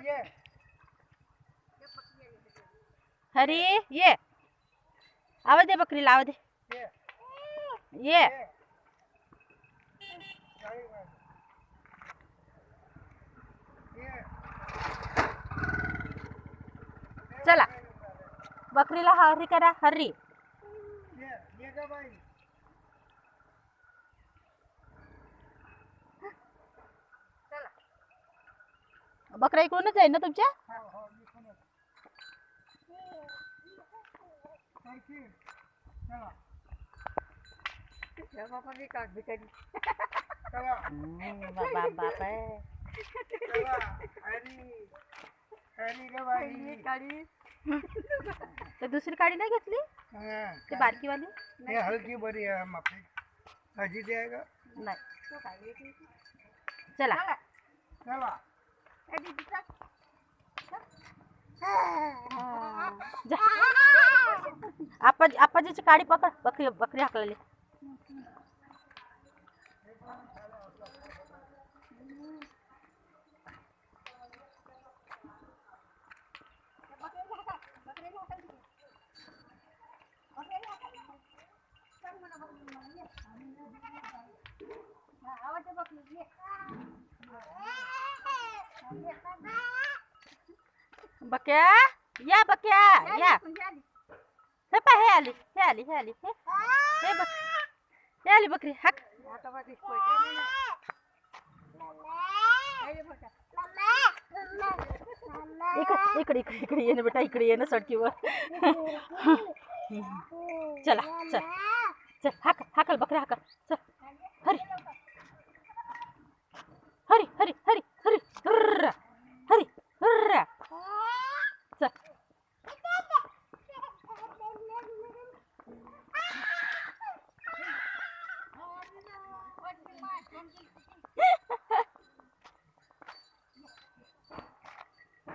ये। हरी ये। आवा दे बकरीला आवाज़ दे। ये। चला। बकरीला हरी करा हरी। ये ये बकरा इकडूनच आहे ना तुमच्या? हो, हो, तर दुसरी काडी नाही घेतली? ते बारकीवाली वाली? हलकी बरी आहे माफी. भाजी ते आहे का? नाही. चला. चला. जा आप्पा काडी पकड बकरी बकरी हाकलेली. बक्या या बक्या या। हे पा हे आली हे आली हे आली हे। हे बघ हे आली बकरी हाक। आता बघ इकडे इकडे इकडे इकडे ये ना बेटा इकडे ये ना सडकीवर चला चल चल हाक हाकल बकरी हाकल चल।